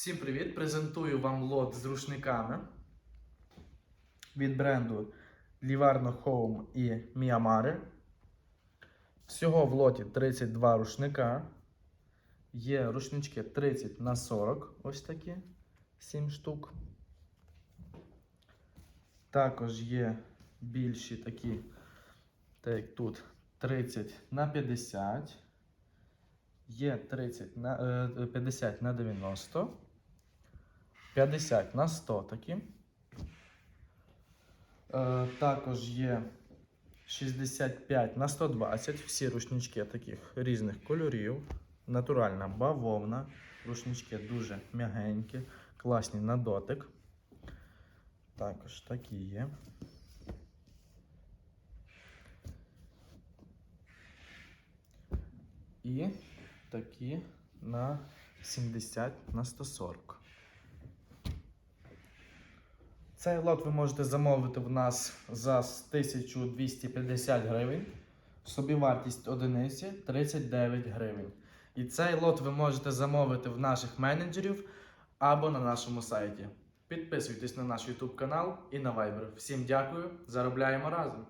Всім привіт! Презентую вам лот з рушниками від бренду Livarno Home і Myanmar. Всього в лоті 32 рушника. Є рушнички 30 на 40, ось такі 7 штук. Також є більші такі, так як тут 30 на 50. Є 30 на, е, 50 на 90, 50 на 100 такі. Е, також є 65 на 120. Всі рушнички таких різних кольорів. Натуральна бавовна. Рушнички дуже м'ягенькі, класні на дотик. Також такі є. І такі на 70 на 140. Цей лот ви можете замовити в нас за 1250 гривень. Собівартість одиниці 39 гривень. І цей лот ви можете замовити в наших менеджерів або на нашому сайті. Підписуйтесь на наш YouTube канал і на Viber. Всім дякую, заробляємо разом!